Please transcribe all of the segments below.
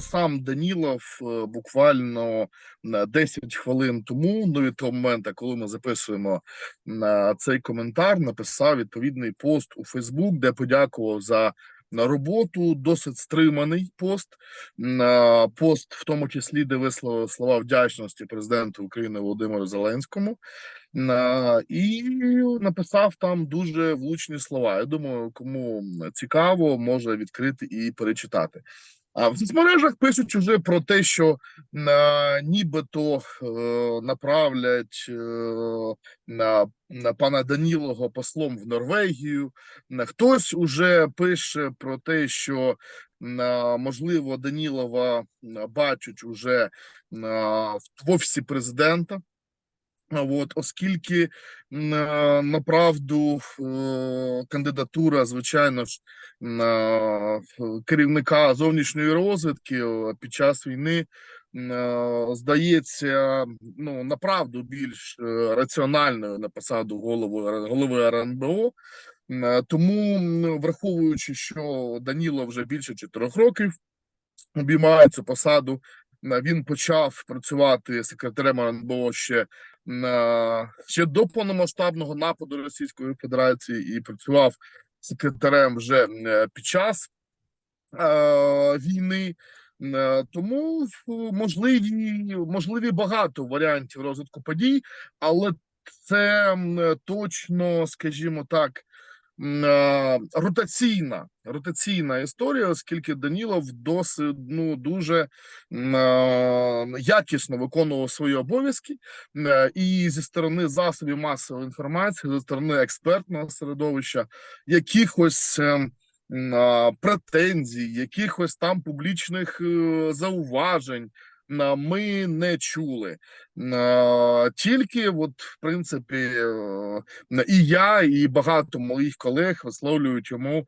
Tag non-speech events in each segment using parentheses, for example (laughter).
Сам Данілов е, буквально на 10 хвилин тому, ну від того моменту, коли ми записуємо на цей коментар, написав відповідний пост у Фейсбук, де подякував за на роботу. Досить стриманий пост. Пост, в тому числі, де висловив слова вдячності президенту України Володимиру Зеленському. І написав там дуже влучні слова. Я думаю, кому цікаво, може відкрити і перечитати. А в соцмережах пишуть уже про те, що на, нібито е, направлять е, на, на пана Данілого послом в Норвегію. На, хтось уже пише про те, що на, можливо Данілова бачать уже на, в офісі президента. От, оскільки на, направду е, кандидатура, звичайно ж, керівника зовнішньої розвідки е, під час війни здається, ну направду більш е, раціональною на посаду голови голови РНБО. Тому, враховуючи, що Даніло вже більше чотирьох років обіймає цю посаду, він почав працювати секретарем РНБО ще ще до повномасштабного нападу Російської Федерації і працював секретарем вже е, під час е, війни. Е, Тому можливі, можливі багато варіантів розвитку подій, але це точно, скажімо так, ротаційна, ротаційна історія, оскільки Данілов досить ну дуже е, якісно виконував свої обов'язки, Е, і зі сторони засобів масової інформації, зі сторони експертного середовища, якихось претензій, якихось там публічних е, зауважень. На Ми не чули тільки, от в принципі, е, і я, і багато моїх колег висловлюють йому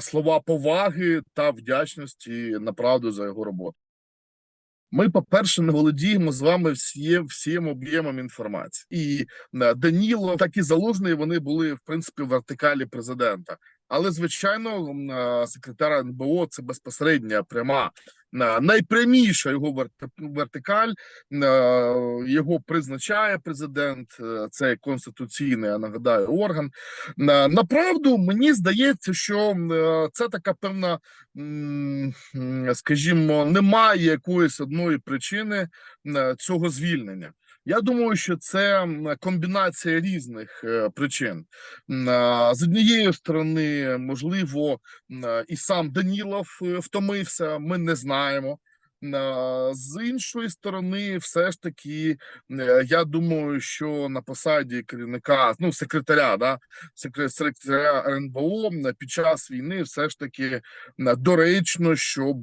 слова поваги та вдячності направду за його роботу. Ми, по-перше, не володіємо з вами всім, всім об'ємом інформації. І е, Даніло, так і Залужний, вони були в принципі в вертикалі президента. Але звичайно, е, секретар НБО це безпосередня пряма найпряміша його верти- вертикаль. е, Його призначає президент. Цей Це конституційний, я нагадаю, орган. Направду мені здається, що е, це така певна, скажімо, немає якоїсь одної причини е, цього звільнення. Я думаю, що це комбінація різних е, причин. З однієї сторони, можливо, і сам Данілов е, втомився, ми не знаємо. З іншої сторони, все ж таки, е, я думаю, що на посаді керівника, ну секретаря, да, секретаря РНБО під час війни, все ж таки доречно, щоб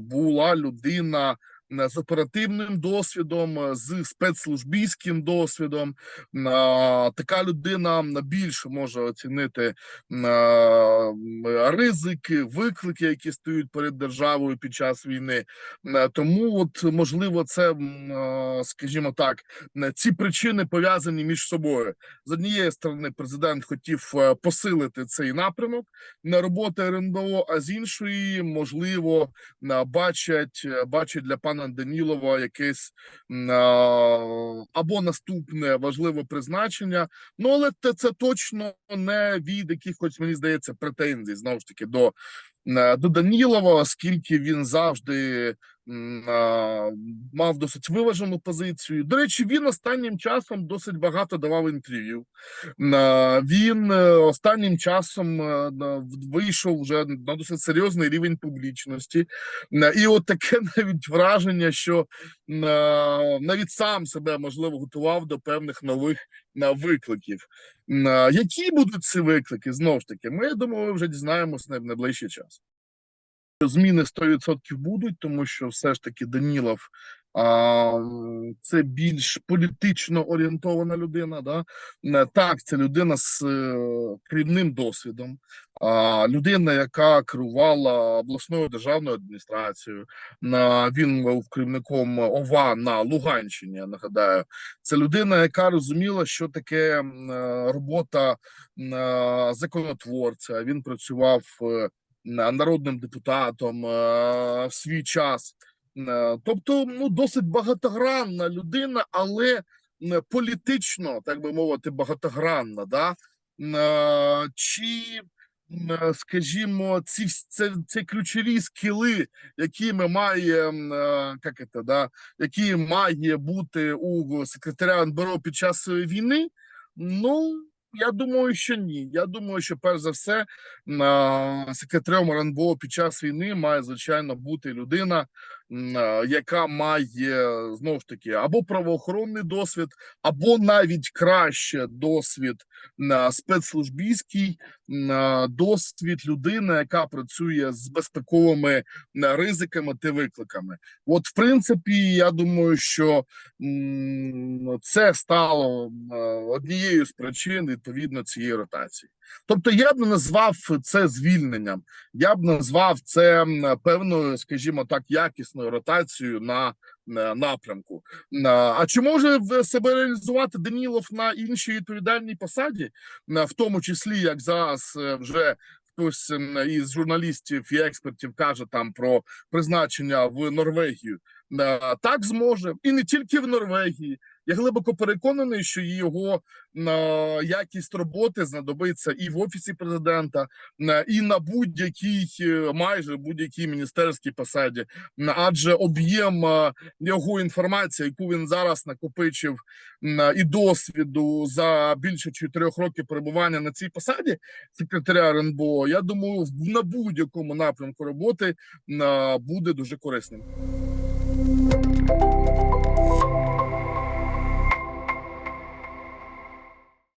була людина з оперативним досвідом, е, з спецслужбійським досвідом. Така людина більше може оцінити ризики, виклики, які стоять перед державою під час війни. Е, Тому, от можливо, це скажімо так, е, ці причини пов'язані між собою. З однієї сторони, президент хотів е, посилити цей напрямок на роботи РНБО, а з іншої, можливо, бачать е, бачать для пана Данілова якесь або наступне важливе призначення. Ну але це, точно не від якихось, мені здається, претензій знову ж таки до, до Данілова, оскільки він завжди. Мав досить виважену позицію. До речі, він останнім часом досить багато давав інтерв'ю. Він е, останнім часом е, вийшов вже на досить серйозний рівень публічності. І от таке (laughs) навіть враження, що навіть сам себе можливо готував до певних нових викликів. Які будуть ці виклики? Знову ж таки, ми я думаю, вже дізнаємось на найближчий час. Зміни 100% будуть, тому що все ж таки Данілов а, це більш політично орієнтована людина. Да? Е, Так, це людина з е, керівним досвідом, а, людина, яка керувала обласною державною адміністрацією. На він був керівником ОВА на Луганщині. Я нагадаю, це людина, яка розуміла, що таке е, робота законотворця. Він працював народним депутатом е, в свій час. Е, Тобто, ну досить багатогранна людина, але політично, так би мовити, багатогранна. Да? Е, Чи, скажімо, ці це, це ключові скіли, якими має м, е, як це, да, які має бути у секретаря НБРО під час війни. Ну я думаю, що ні. Я думаю, що перш за все секретарем РНБО під час війни має звичайно бути людина, яка має знову ж таки або правоохоронний досвід, або навіть краще досвід на спецслужбійський е, досвід людини, яка працює з безпековими е, ризиками та викликами. От, в принципі, я думаю, що це стало е, однією з причин відповідно цієї ротації. Тобто, я б не назвав це звільненням, я б назвав це певною, скажімо так, якісною ротацією на напрямку. А чи може себе реалізувати Данілов на іншій відповідальній посаді, в тому числі як зараз е, вже хтось із журналістів і експертів каже там про призначення в Норвегію? Так зможе, і не тільки в Норвегії. Я глибоко переконаний, що його якість роботи знадобиться і в офісі президента, і на будь-якій е, майже будь-якій міністерській посаді, адже об'єм його інформації, яку він зараз накопичив і досвіду за більше чотирьох років перебування на цій посаді секретаря РНБО, я думаю, на будь-якому напрямку роботи буде дуже корисним.